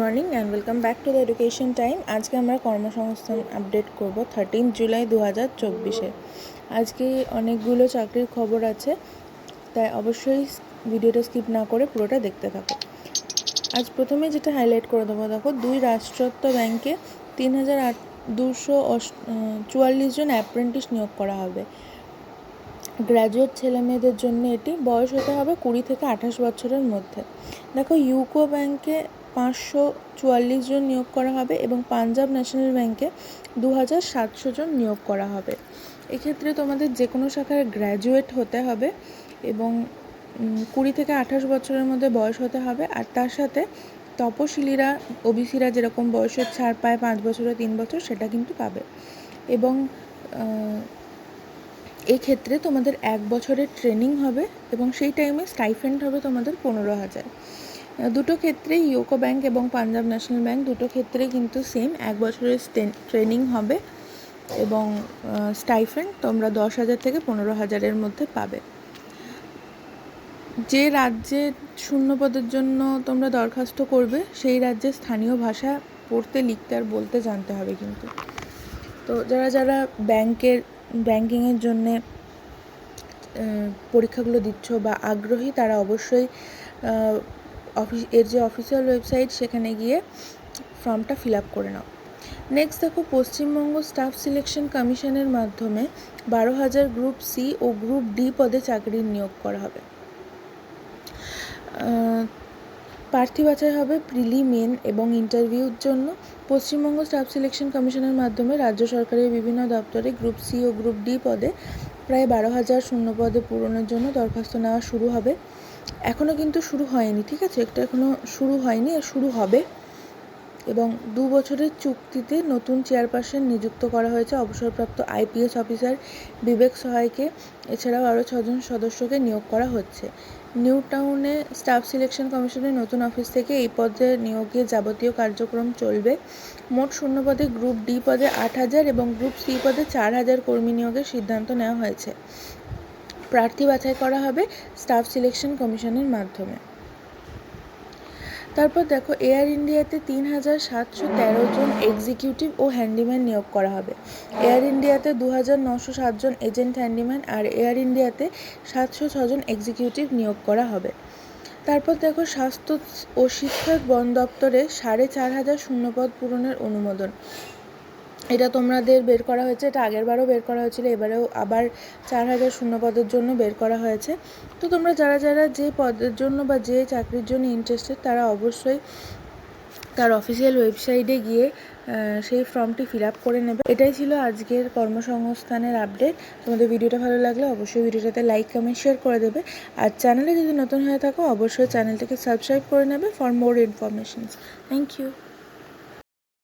Morning and welcome back to the education time আজকে আমরা কর্মসংস্থান আপডেট করব থার্টিন জুলাই দু হাজার চব্বিশে। আজকে অনেকগুলো চাকরির খবর আছে, তাই অবশ্যই ভিডিওটা স্কিপ না করে পুরোটা দেখতে থাকো। আজ প্রথমে যেটা হাইলাইট করে দেবো, দেখো, দুই রাষ্ট্রত্ব ব্যাংকে তিন হাজার আট দুশো চুয়াল্লিশ জন অ্যাপ্রেন্টিস নিয়োগ করা হবে। গ্র্যাজুয়েট ছেলে মেয়েদের জন্য এটি বয়স হতে হবে কুড়ি থেকে আঠাশ বছরের মধ্যে। দেখো, ইউকো ব্যাংকে পাঁচশো চুয়াল্লিশ জন নিয়োগ করা হবে এবং পাঞ্জাব ন্যাশনাল ব্যাংকে দু হাজার সাতশো জন নিয়োগ করা হবে। এক্ষেত্রে তোমাদের যে কোনো শাখায় গ্র্যাজুয়েট হতে হবে এবং কুড়ি থেকে আঠাশ বছরের মধ্যে বয়স হতে হবে আর তার সাথে তপশিলীরা ওবিসিরা যেরকম বয়সের ছাড় পায় পাঁচ বছর তিন বছর সেটা কিন্তু পাবে। এবং আহ, এই ক্ষেত্রে তোমাদের এক বছরের ট্রেনিং হবে এবং সেই টাইমে স্টাইফেন্ড হবে তোমাদের পনেরো হাজার। দুটো ক্ষেত্রেই ইউকো ব্যাংক এবং পাঞ্জাব ন্যাশনাল ব্যাংক দুটো ক্ষেত্রেই কিন্তু সেম এক বছরের ট্রেনিং হবে এবং স্টাইফেন্ড তোমরা দশ হাজার থেকে পনেরো হাজারের মধ্যে পাবে। যে রাজ্যে শূন্য পদের জন্য তোমরা দরখাস্ত করবে, সেই রাজ্যে স্থানীয় ভাষা পড়তে, লিখতে আর বলতে জানতে হবে কিন্তু। তো যারা যারা ব্যাংকের, ব্যাংকিংয়ের জন্যে পরীক্ষাগুলো দিচ্ছ বা আগ্রহী, তারা অবশ্যই অফিস এর যে অফিসিয়াল ওয়েবসাইট সেখানে গিয়ে ফর্মটা ফিল আপ করে নাও। নেক্সট দেখো, পশ্চিমবঙ্গ স্টাফ সিলেকশন কমিশনের মাধ্যমে বারো হাজার গ্রুপ সি ও গ্রুপ ডি পদে চাকরির নিয়োগ করা হবে। প্রার্থী বাছাই হবে প্রিলি মেন এবং ইন্টারভিউর জন্য। পশ্চিমবঙ্গ স্টাফ সিলেকশন কমিশনের মাধ্যমে রাজ্য সরকারের বিভিন্ন দপ্তরে গ্রুপ সি ও গ্রুপ ডি পদে প্রায় বারো হাজার শূন্য পদে পূরণের জন্য দরখাস্ত নেওয়া শুরু হবে। এখনও কিন্তু শুরু হয়নি, ঠিক আছে? এটা এখনও শুরু হয়নি, আর শুরু হবে। এবং দু বছরের চুক্তিতে নতুন চেয়ারপারসন নিযুক্ত করা হয়েছে অবসরপ্রাপ্ত আইপিএস অফিসার বিবেক সহায়কে। এছাড়াও আরও ছজন সদস্যকে নিয়োগ করা হচ্ছে। নিউ টাউনে স্টাফ সিলেকশন কমিশনের নতুন অফিস থেকে এই পদে নিয়োগের যাবতীয় কার্যক্রম চলবে। মোট শূন্য পদে গ্রুপ ডি পদে আট হাজার এবং গ্রুপ সি পদে চার হাজার কর্মী নিয়োগের সিদ্ধান্ত নেওয়া হয়েছে। প্রার্থী বাছাই করা হবে স্টাফ সিলেকশন কমিশনের মাধ্যমে। তারপর দেখো, এয়ার ইন্ডিয়াতে তিন হাজার সাতশো তেরো জন এক্সিকিউটিভ ও হ্যান্ডিম্যান নিয়োগ করা হবে। এয়ার ইন্ডিয়াতে দু হাজার নশো সাতজন এজেন্ট হ্যান্ডিম্যান আর এয়ার ইন্ডিয়াতে সাতশো ছজন এক্সিকিউটিভ নিয়োগ করা হবে। তারপর দেখো, স্বাস্থ্য ও শিক্ষা বন দপ্তরে সাড়ে চার হাজার শূন্যপদ পূরণের অনুমোদন। এটা তোমাদের বের করা হয়েছে, এটা আগের বারও বের করা হয়েছিল, এবারেও আবার চার হাজার শূন্য পদের জন্য বের করা হয়েছে। তো তোমরা যারা যারা যে পদের জন্য বা যে চাকরির জন্য ইন্টারেস্টেড তারা অবশ্যই তার অফিসিয়াল ওয়েবসাইটে গিয়ে সেই ফর্মটি ফিল আপ করে নেবে। এটাই ছিল আজকের কর্মসংস্থানের আপডেট তোমাদের ভিডিওটা ভালো লাগলে অবশ্যই ভিডিওটাতে লাইক কমেন্ট শেয়ার করে দেবে। আর চ্যানেলে যদি নতুন হয়ে থাকো, অবশ্যই চ্যানেলটাকে সাবস্ক্রাইব করে নেবে for more informations thank you